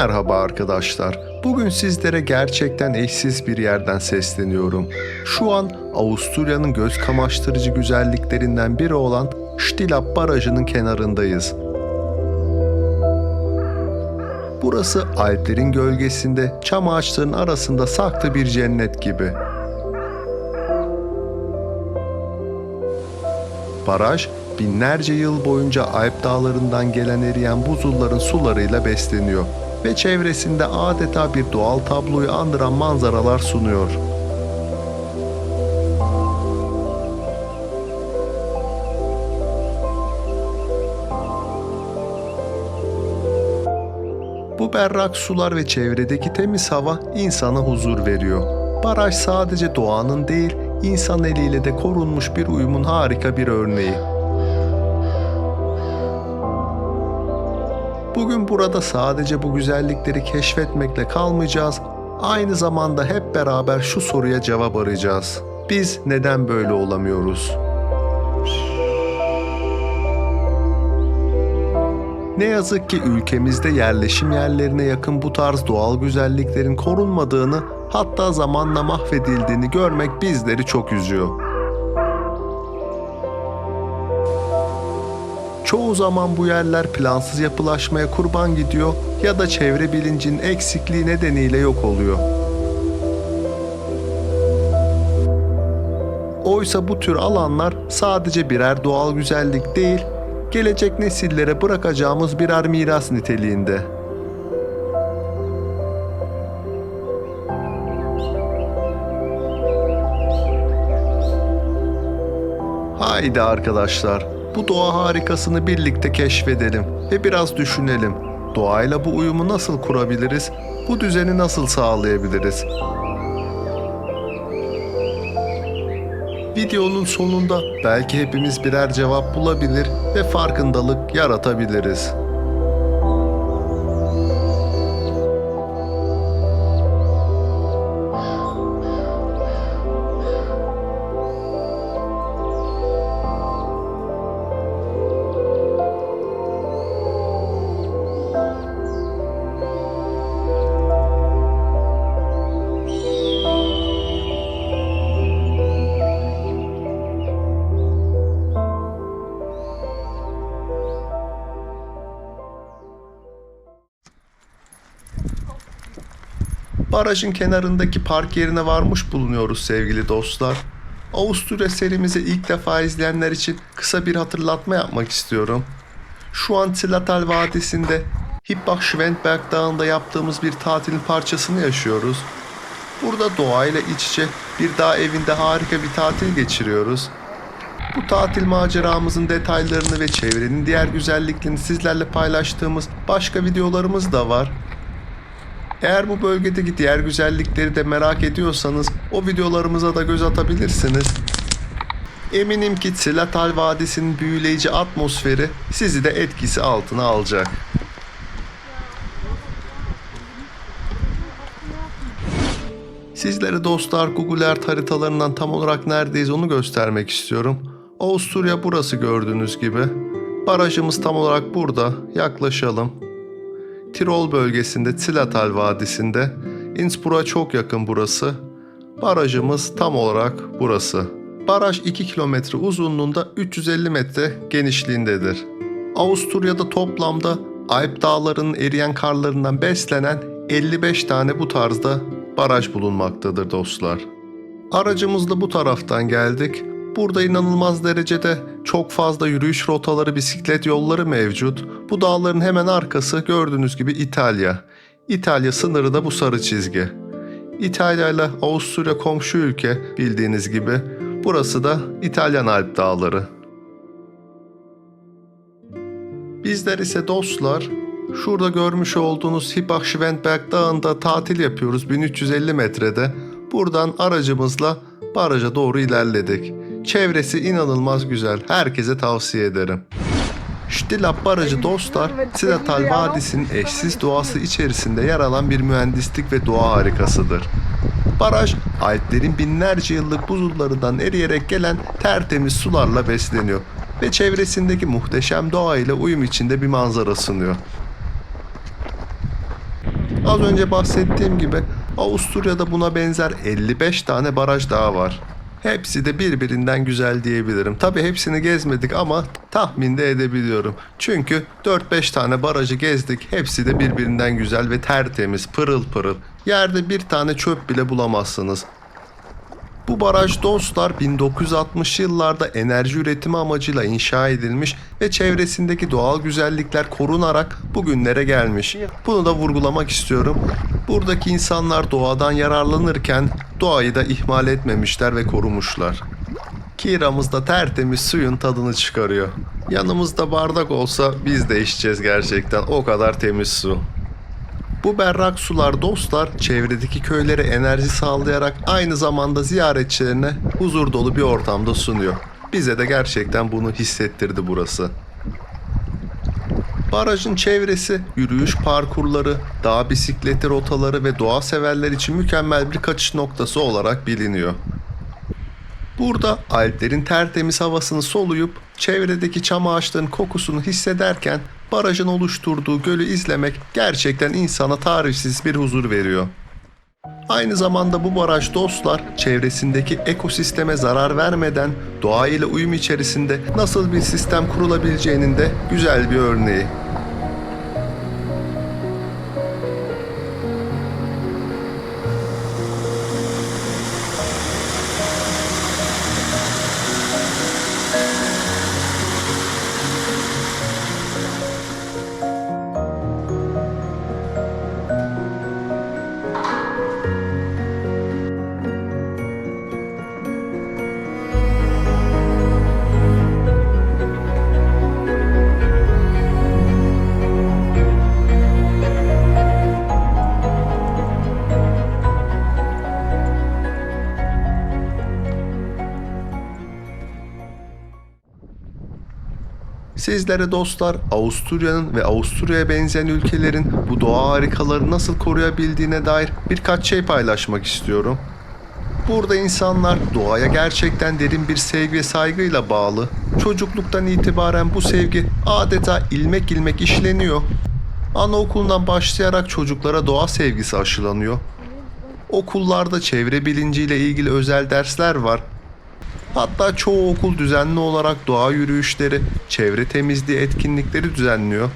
Merhaba arkadaşlar. Bugün sizlere gerçekten eşsiz bir yerden sesleniyorum. Şu an Avusturya'nın göz kamaştırıcı güzelliklerinden biri olan Stilap Barajı'nın kenarındayız. Burası Alplerin gölgesinde çam ağaçlarının arasında saklı bir cennet gibi. Baraj, binlerce yıl boyunca Alp dağlarından gelen eriyen buzulların sularıyla besleniyor ve çevresinde adeta bir doğal tabloyu andıran manzaralar sunuyor. Bu berrak sular ve çevredeki temiz hava insana huzur veriyor. Baraj sadece doğanın değil, insan eliyle de korunmuş bir uyumun harika bir örneği. Bugün burada sadece bu güzellikleri keşfetmekle kalmayacağız, aynı zamanda hep beraber şu soruya cevap arayacağız. Biz neden böyle olamıyoruz? Ne yazık ki ülkemizde yerleşim yerlerine yakın bu tarz doğal güzelliklerin korunmadığını, hatta zamanla mahvedildiğini görmek bizleri çok üzüyor. Çoğu zaman bu yerler plansız yapılaşmaya kurban gidiyor ya da çevre bilincinin eksikliği nedeniyle yok oluyor. Oysa bu tür alanlar sadece birer doğal güzellik değil, gelecek nesillere bırakacağımız birer miras niteliğinde. Haydi arkadaşlar, bu doğa harikasını birlikte keşfedelim ve biraz düşünelim. Doğayla bu uyumu nasıl kurabiliriz? Bu düzeni nasıl sağlayabiliriz? Videonun sonunda belki hepimiz birer cevap bulabilir ve farkındalık yaratabiliriz. Barajın kenarındaki park yerine varmış bulunuyoruz sevgili dostlar. Avusturya serimizi ilk defa izleyenler için kısa bir hatırlatma yapmak istiyorum. Şu an Tilatal Vadisi'nde Hippach Schwentberg Dağı'nda yaptığımız bir tatilin parçasını yaşıyoruz. Burada doğayla iç içe bir dağ evinde harika bir tatil geçiriyoruz. Bu tatil maceramızın detaylarını ve çevrenin diğer güzelliklerini sizlerle paylaştığımız başka videolarımız da var. Eğer bu bölgedeki diğer güzellikleri de merak ediyorsanız o videolarımıza da göz atabilirsiniz. Eminim ki Tilatal Vadisi'nin büyüleyici atmosferi sizi de etkisi altına alacak. Sizlere dostlar Google Earth haritalarından tam olarak neredeyiz onu göstermek istiyorum. Avusturya burası gördüğünüz gibi. Barajımız tam olarak burada. Yaklaşalım. Tirol bölgesinde Tilatal Vadisi'nde. Innsbruck'a çok yakın burası. Barajımız tam olarak burası. Baraj 2 kilometre uzunluğunda 350 metre genişliğindedir. Avusturya'da toplamda Alp dağlarının eriyen karlarından beslenen 55 tane bu tarzda baraj bulunmaktadır dostlar. Aracımızla bu taraftan geldik. Burada inanılmaz derecede çok fazla yürüyüş rotaları, bisiklet yolları mevcut. Bu dağların hemen arkası gördüğünüz gibi İtalya. İtalya sınırı da bu sarı çizgi. İtalya ile Avusturya komşu ülke bildiğiniz gibi. Burası da İtalyan Alp dağları. Bizler ise dostlar şurada görmüş olduğunuz Hippach Schwentberg Dağı'nda tatil yapıyoruz 1350 metrede. Buradan aracımızla baraja doğru ilerledik. Çevresi inanılmaz güzel. Herkese tavsiye ederim. Stilap Barajı dostlar, Tilatal Vadisi'nin eşsiz doğası içerisinde yer alan bir mühendislik ve doğa harikasıdır. Baraj, Alplerin binlerce yıllık buzullarından eriyerek gelen tertemiz sularla besleniyor ve çevresindeki muhteşem doğayla uyum içinde bir manzara sunuyor. Az önce bahsettiğim gibi Avusturya'da buna benzer 55 tane baraj daha var. Hepsi de birbirinden güzel diyebilirim. Tabi hepsini gezmedik ama tahminde edebiliyorum. Çünkü 4-5 tane barajı gezdik. Hepsi de birbirinden güzel ve tertemiz, pırıl pırıl. Yerde bir tane çöp bile bulamazsınız. Bu baraj dostlar 1960 yıllarda enerji üretimi amacıyla inşa edilmiş ve çevresindeki doğal güzellikler korunarak bugünlere gelmiş. Bunu da vurgulamak istiyorum. Buradaki insanlar doğadan yararlanırken doğayı da ihmal etmemişler ve korumuşlar. Kiramız da tertemiz suyun tadını çıkarıyor. Yanımızda bardak olsa biz de içeceğiz gerçekten o kadar temiz su. Bu berrak sular dostlar çevredeki köylere enerji sağlayarak aynı zamanda ziyaretçilerine huzur dolu bir ortamda sunuyor. Bize de gerçekten bunu hissettirdi burası. Barajın çevresi, yürüyüş parkurları, dağ bisikleti rotaları ve doğa severler için mükemmel bir kaçış noktası olarak biliniyor. Burada Alplerin tertemiz havasını soluyup çevredeki çam ağaçlarının kokusunu hissederken barajın oluşturduğu gölü izlemek gerçekten insana tarifsiz bir huzur veriyor. Aynı zamanda bu baraj dostlar çevresindeki ekosisteme zarar vermeden doğayla uyum içerisinde nasıl bir sistem kurulabileceğinin de güzel bir örneği. Sizlere dostlar Avusturya'nın ve Avusturya'ya benzeyen ülkelerin bu doğa harikaları nasıl koruyabildiğine dair birkaç şey paylaşmak istiyorum. Burada insanlar doğaya gerçekten derin bir sevgi ve saygıyla bağlı. Çocukluktan itibaren bu sevgi adeta ilmek ilmek işleniyor. Anaokulundan başlayarak çocuklara doğa sevgisi aşılanıyor. Okullarda çevre bilinciyle ilgili özel dersler var Hatta çoğu okul düzenli olarak doğa yürüyüşleri, çevre temizliği etkinlikleri düzenliyor.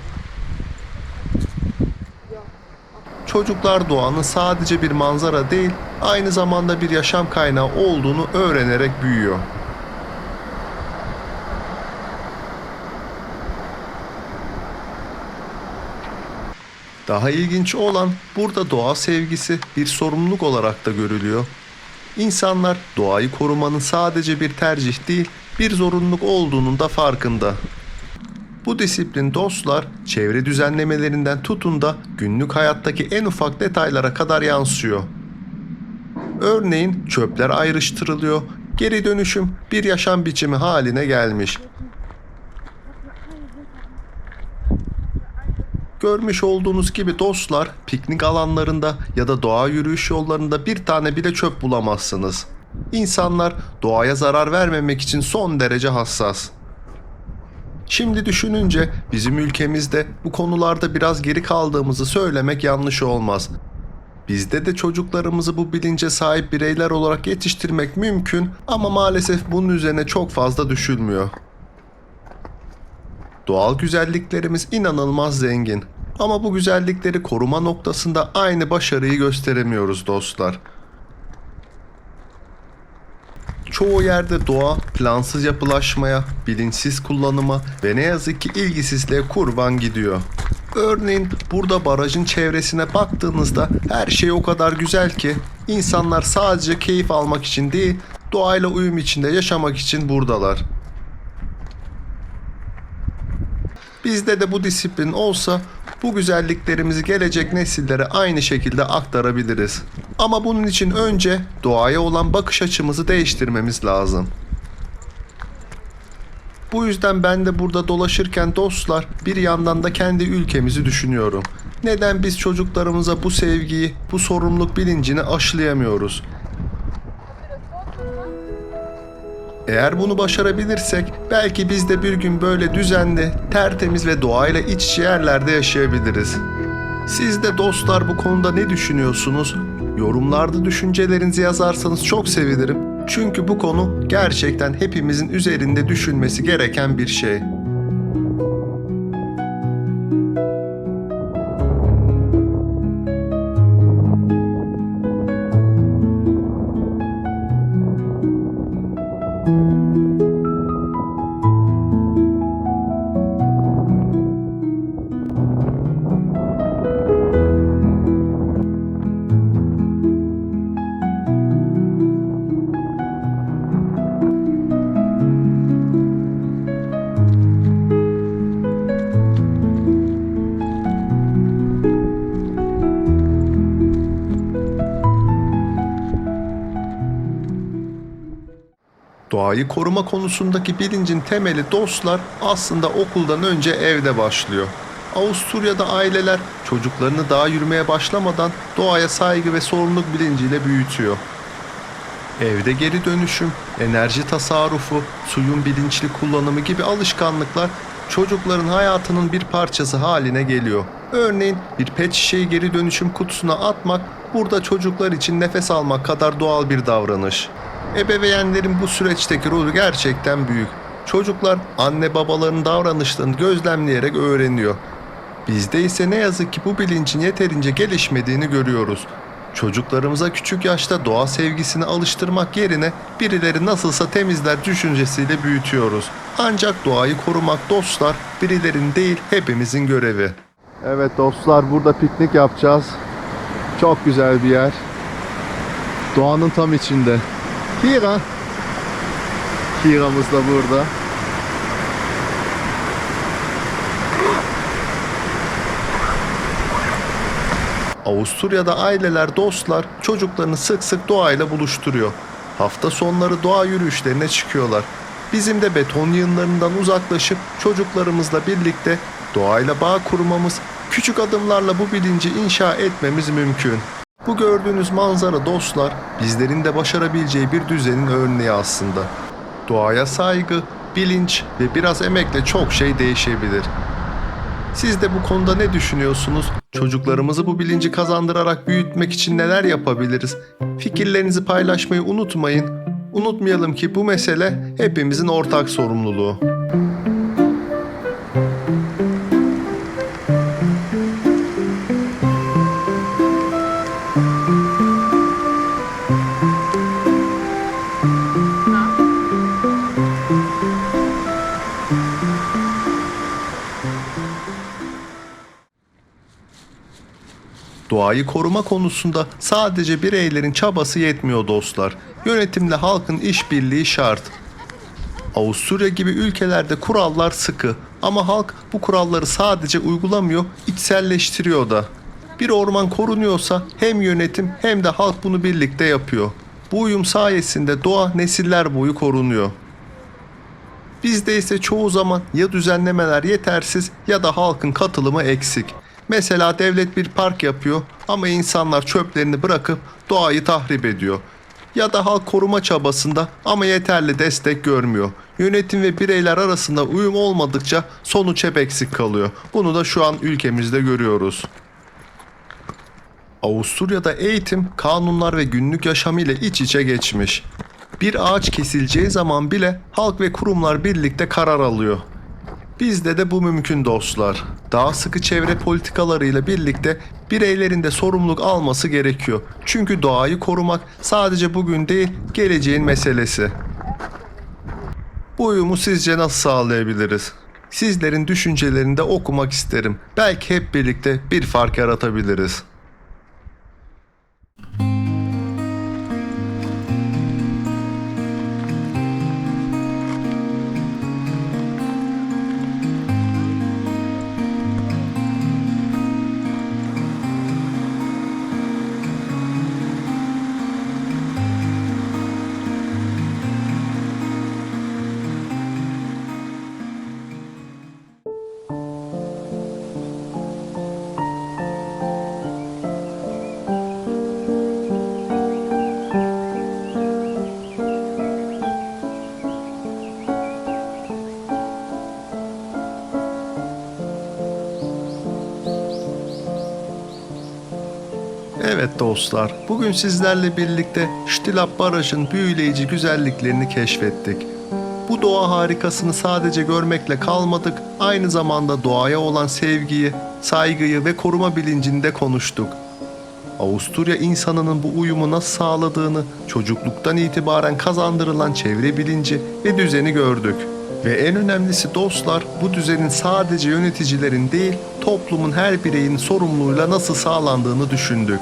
Çocuklar doğanın sadece bir manzara değil, aynı zamanda bir yaşam kaynağı olduğunu öğrenerek büyüyor. Daha ilginç olan burada doğa sevgisi bir sorumluluk olarak da görülüyor. İnsanlar doğayı korumanın sadece bir tercih değil, bir zorunluluk olduğunun da farkında. Bu disiplin dostlar çevre düzenlemelerinden tutun da günlük hayattaki en ufak detaylara kadar yansıyor. Örneğin çöpler ayrıştırılıyor, geri dönüşüm bir yaşam biçimi haline gelmiş. Görmüş olduğunuz gibi dostlar piknik alanlarında ya da doğa yürüyüş yollarında bir tane bile çöp bulamazsınız. İnsanlar doğaya zarar vermemek için son derece hassas. Şimdi düşününce bizim ülkemizde bu konularda biraz geri kaldığımızı söylemek yanlış olmaz. Bizde de çocuklarımızı bu bilince sahip bireyler olarak yetiştirmek mümkün ama maalesef bunun üzerine çok fazla düşülmüyor. Doğal güzelliklerimiz inanılmaz zengin. Ama bu güzellikleri koruma noktasında aynı başarıyı gösteremiyoruz dostlar. Çoğu yerde doğa plansız yapılaşmaya, bilinçsiz kullanıma ve ne yazık ki ilgisizliğe kurban gidiyor. Örneğin burada barajın çevresine baktığınızda her şey o kadar güzel ki insanlar sadece keyif almak için değil, doğayla uyum içinde yaşamak için buradalar. Bizde de bu disiplin olsa bu güzelliklerimizi gelecek nesillere aynı şekilde aktarabiliriz. Ama bunun için önce doğaya olan bakış açımızı değiştirmemiz lazım. Bu yüzden ben de burada dolaşırken dostlar bir yandan da kendi ülkemizi düşünüyorum. Neden biz çocuklarımıza bu sevgiyi, bu sorumluluk bilincini aşılayamıyoruz? Eğer bunu başarabilirsek belki biz de bir gün böyle düzenli, tertemiz ve doğayla iç içe yerlerde yaşayabiliriz. Siz de dostlar bu konuda ne düşünüyorsunuz? Yorumlarda düşüncelerinizi yazarsanız çok sevinirim. Çünkü bu konu gerçekten hepimizin üzerinde düşünmesi gereken bir şey. Doğayı koruma konusundaki bilincin temeli dostlar aslında okuldan önce evde başlıyor. Avusturya'da aileler çocuklarını daha yürümeye başlamadan doğaya saygı ve sorumluluk bilinciyle büyütüyor. Evde geri dönüşüm, enerji tasarrufu, suyun bilinçli kullanımı gibi alışkanlıklar çocukların hayatının bir parçası haline geliyor. Örneğin bir pet şişeyi geri dönüşüm kutusuna atmak burada çocuklar için nefes almak kadar doğal bir davranış. Ebeveynlerin bu süreçteki rolü gerçekten büyük. Çocuklar anne babaların davranışlarını gözlemleyerek öğreniyor. Bizde ise ne yazık ki bu bilincin yeterince gelişmediğini görüyoruz. Çocuklarımıza küçük yaşta doğa sevgisini alıştırmak yerine birileri nasılsa temizler düşüncesiyle büyütüyoruz. Ancak doğayı korumak dostlar birilerinin değil hepimizin görevi. Evet dostlar burada piknik yapacağız. Çok güzel bir yer. Doğanın tam içinde. Kira. Kira'mız da burada. Avusturya'da aileler, dostlar çocuklarını sık sık doğayla buluşturuyor. Hafta sonları doğa yürüyüşlerine çıkıyorlar. Bizim de beton yığınlarından uzaklaşıp çocuklarımızla birlikte doğayla bağ kurmamız, küçük adımlarla bu bilinci inşa etmemiz mümkün. Bu gördüğünüz manzara dostlar, bizlerin de başarabileceği bir düzenin örneği aslında. Doğaya saygı, bilinç ve biraz emekle çok şey değişebilir. Siz de bu konuda ne düşünüyorsunuz? Çocuklarımızı bu bilinci kazandırarak büyütmek için neler yapabiliriz? Fikirlerinizi paylaşmayı unutmayın. Unutmayalım ki bu mesele hepimizin ortak sorumluluğu. Doğayı koruma konusunda sadece bireylerin çabası yetmiyor dostlar. Yönetimle halkın işbirliği şart. Avusturya gibi ülkelerde kurallar sıkı ama halk bu kuralları sadece uygulamıyor, içselleştiriyor da. Bir orman korunuyorsa hem yönetim hem de halk bunu birlikte yapıyor. Bu uyum sayesinde doğa nesiller boyu korunuyor. Bizde ise çoğu zaman ya düzenlemeler yetersiz ya da halkın katılımı eksik. Mesela devlet bir park yapıyor ama insanlar çöplerini bırakıp doğayı tahrip ediyor. Ya da halk koruma çabasında ama yeterli destek görmüyor. Yönetim ve bireyler arasında uyum olmadıkça sonuç hep eksik kalıyor. Bunu da şu an ülkemizde görüyoruz. Avusturya'da eğitim, kanunlar ve günlük yaşamıyla iç içe geçmiş. Bir ağaç kesileceği zaman bile halk ve kurumlar birlikte karar alıyor. Bizde de bu mümkün dostlar. Daha sıkı çevre politikalarıyla birlikte bireylerin de sorumluluk alması gerekiyor. Çünkü doğayı korumak sadece bugün değil, geleceğin meselesi. Bu uyumu sizce nasıl sağlayabiliriz? Sizlerin düşüncelerini de okumak isterim. Belki hep birlikte bir fark yaratabiliriz. Dostlar, bugün sizlerle birlikte Ştilap Baraj'ın büyüleyici güzelliklerini keşfettik. Bu doğa harikasını sadece görmekle kalmadık, aynı zamanda doğaya olan sevgiyi, saygıyı ve koruma bilincini de konuştuk. Avusturya insanının bu uyumu nasıl sağladığını, çocukluktan itibaren kazandırılan çevre bilinci ve düzeni gördük. Ve en önemlisi dostlar, bu düzenin sadece yöneticilerin değil, toplumun her bireyin sorumluluğuyla nasıl sağlandığını düşündük.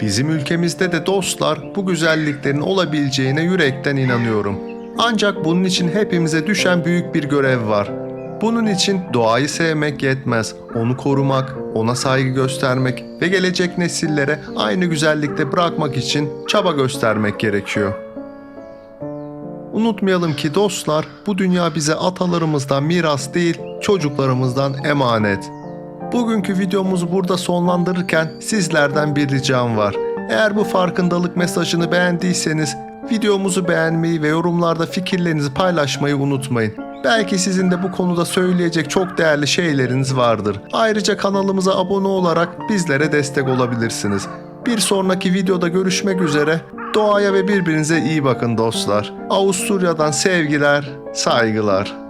Bizim ülkemizde de dostlar bu güzelliklerin olabileceğine yürekten inanıyorum. Ancak bunun için hepimize düşen büyük bir görev var. Bunun için doğayı sevmek yetmez. Onu korumak, ona saygı göstermek ve gelecek nesillere aynı güzellikte bırakmak için çaba göstermek gerekiyor. Unutmayalım ki dostlar, bu dünya bize atalarımızdan miras değil, çocuklarımızdan emanet. Bugünkü videomuzu burada sonlandırırken sizlerden bir ricam var. Eğer bu farkındalık mesajını beğendiyseniz videomuzu beğenmeyi ve yorumlarda fikirlerinizi paylaşmayı unutmayın. Belki sizin de bu konuda söyleyecek çok değerli şeyleriniz vardır. Ayrıca kanalımıza abone olarak bizlere destek olabilirsiniz. Bir sonraki videoda görüşmek üzere. Doğaya ve birbirinize iyi bakın dostlar. Avusturya'dan sevgiler, saygılar.